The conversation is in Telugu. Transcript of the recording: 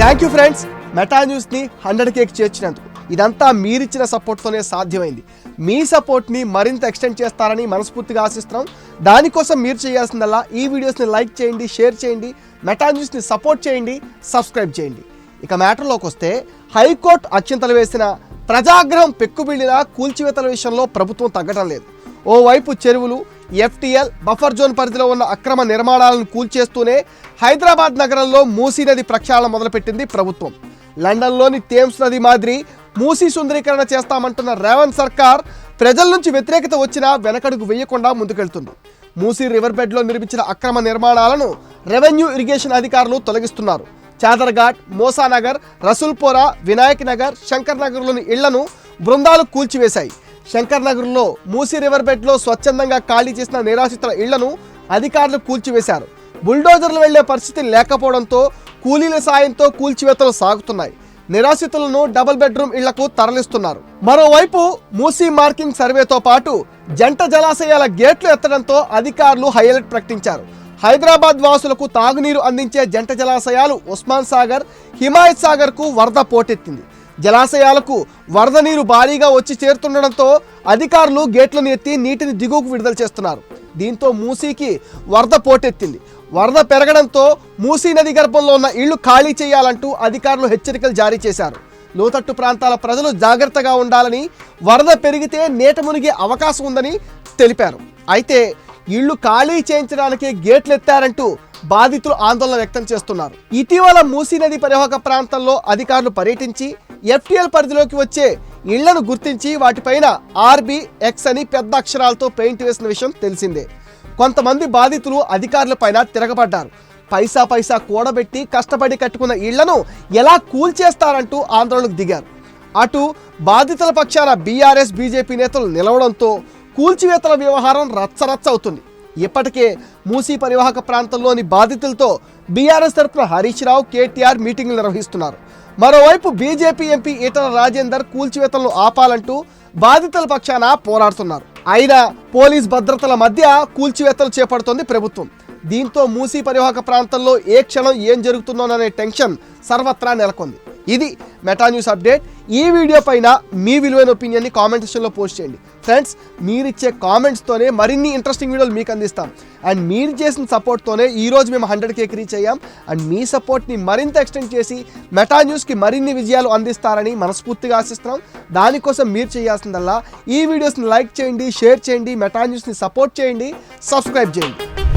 థ్యాంక్ యూ ఫ్రెండ్స్ మెటా న్యూస్ని హండ్రెడ్ కేక్ చేర్చినందుకు. ఇదంతా మీరిచ్చిన సపోర్ట్తోనే సాధ్యమైంది. మీ సపోర్ట్ని మరింత ఎక్స్టెండ్ చేస్తారని మనస్ఫూర్తిగా ఆశిస్తున్నాం. దానికోసం మీరు చేయాల్సిందల్లా ఈ వీడియోస్ని లైక్ చేయండి షేర్ చేయండి మెటా న్యూస్ని సపోర్ట్ చేయండి సబ్స్క్రైబ్ చేయండి. ఇక మ్యాటర్లోకి వస్తే హైకోర్టు అత్యంతలు వేసిన ప్రజాగ్రహం పెక్కుబిళ్ళిన కూల్చివేతల విషయంలో ప్రభుత్వం తగ్గడం లేదు. ఓవైపు చెరువులు ఎఫ్టీఎల్ బఫర్ జోన్ పరిధిలో ఉన్న అక్రమ నిర్మాణాలను కూల్చేస్తూనే హైదరాబాద్ నగరంలో మూసీ నది ప్రక్షాళన మొదలుపెట్టింది ప్రభుత్వం. లండన్లోని థేమ్స్ నది మాదిరి మూసీ సుందరీకరణ చేస్తామంటున్న రేవంత్ సర్కార్ ప్రజల నుంచి వ్యతిరేకత వచ్చినా వెనకడుగు వేయకుండా ముందుకెళ్తుంది. మూసీ రివర్ బెడ్లో నిర్మించిన అక్రమ నిర్మాణాలను రెవెన్యూ ఇరిగేషన్ అధికారులు తొలగిస్తున్నారు. చాదర్ఘాట్ మోసానగర్ రసూల్పోరా వినాయక్ నగర్ శంకర్ నగర్లోని ఇళ్ళను బృందాలు కూల్చివేశాయి. శంకర్ నగర్లో మూసీ రివర్ బెడ్లో స్వచ్ఛందంగా ఖాళీ చేసిన నిరాశ్రితుల ఇళ్ళను అధికారులు కూల్చివేశారు. బుల్డోజర్లు వెళ్ళే పరిస్థితి లేకపోవడంతో కూలీల సాయంతో కూల్చివేతలు సాగుతున్నాయి. నిరాశ్రితులను డబుల్ బెడ్రూమ్ ఇళ్ళకు తరలిస్తున్నారు. మరోవైపు మూసీ మార్కింగ్ సర్వేతో పాటు జంట జలాశయాల గేట్లు ఎత్తడంతో అధికారులు హైలైట్ ప్రకటించారు. హైదరాబాద్ వాసులకు తాగునీరు అందించే జంట జలాశయాలు ఉస్మాన్ సాగర్ హిమాయత్ సాగర్కు వరద పోటెత్తింది. జలాశయాలకు వరద నీరు భారీగా వచ్చి చేరుతుండడంతో అధికారులు గేట్లను ఎత్తి నీటిని దిగువకు విడుదల చేస్తున్నారు. దీంతో మూసీకి వరద పోటెత్తింది. వరద పెరగడంతో మూసీ నది గర్భంలో ఉన్న ఇళ్ళు ఖాళీ చేయాలంటూ అధికారులు హెచ్చరికలు జారీ చేశారు. లోతట్టు ప్రాంతాల ప్రజలు జాగ్రత్తగా ఉండాలని వరద పెరిగితే నేట మునిగే అవకాశం ఉందని తెలిపారు. అయితే ఇళ్ళు ఖాళీ చేయించడానికి గేట్లు ఎత్తారంటూ బాధితులు ఆందోళన వ్యక్తం చేస్తున్నారు. ఇటీవల మూసీ నది పరివాహక ప్రాంతంలో అధికారులు పర్యటించి ఎఫ్టీఎల్ పరిధిలోకి వచ్చే ఇళ్ళను గుర్తించి వాటిపైన ఆర్బీ ఎక్స్ అని పెద్ద అక్షరాలతో పెయింట్ వేసిన విషయం తెలిసిందే. కొంతమంది బాధితులు అధికారులపైన తిరగబడ్డారు. పైసా పైసా కూడబెట్టి కష్టపడి కట్టుకున్న ఇళ్ళను ఎలా కూల్చేస్తారంటూ ఆందోళనకు దిగారు. అటు బాధితుల పక్షాన బీఆర్ఎస్ బీజేపీ నేతలు నిలవడంతో కూల్చివేతల వ్యవహారం రచ్చరచ్చ అవుతుంది. ఇప్పటికే మూసీ పరివాహక ప్రాంతంలోని బాధితులతో బీఆర్ఎస్ తరఫున హరీష్ రావు కేటీఆర్ మీటింగ్లు నిర్వహిస్తున్నారు. మరోవైపు బీజేపీ ఎంపీ ఈటల రాజేందర్ కూల్చివేతలను ఆపాలంటూ బాధితుల పక్షాన పోరాడుతున్నారు. అయినా పోలీస్ భద్రతల మధ్య కూల్చివేతలు చేపడుతోంది ప్రభుత్వం. దీంతో మూసీ పరివాహక ప్రాంతంలో ఏ క్షణం ఏం జరుగుతుందోననే టెన్షన్ సర్వత్రా నెలకొంది. ఇది మెటా న్యూస్ అప్డేట్ ఈ వీడియో పైన మీ విలువైన ఒపీనియన్ని కామెంట్ సెక్షన్లో పోస్ట్ చేయండి. ఫ్రెండ్స్ మీరిచ్చే కామెంట్స్తోనే మరిన్ని ఇంట్రెస్టింగ్ వీడియోలు మీకు అందిస్తాం. అండ్ మీరు చేసిన సపోర్ట్తోనే ఈరోజు మేము హండ్రెడ్ కేక్ రీచ్ అయ్యాం. అండ్ మీ సపోర్ట్ని మరింత ఎక్స్టెండ్ చేసి మెటా న్యూస్కి మరిన్ని విజయాలు అందిస్తారని మనస్ఫూర్తిగా ఆశిస్తున్నాం. దానికోసం మీరు చేయాల్సిందల్లా ఈ వీడియోస్ని లైక్ చేయండి షేర్ చేయండి మెటా న్యూస్ని సపోర్ట్ చేయండి సబ్స్క్రైబ్ చేయండి.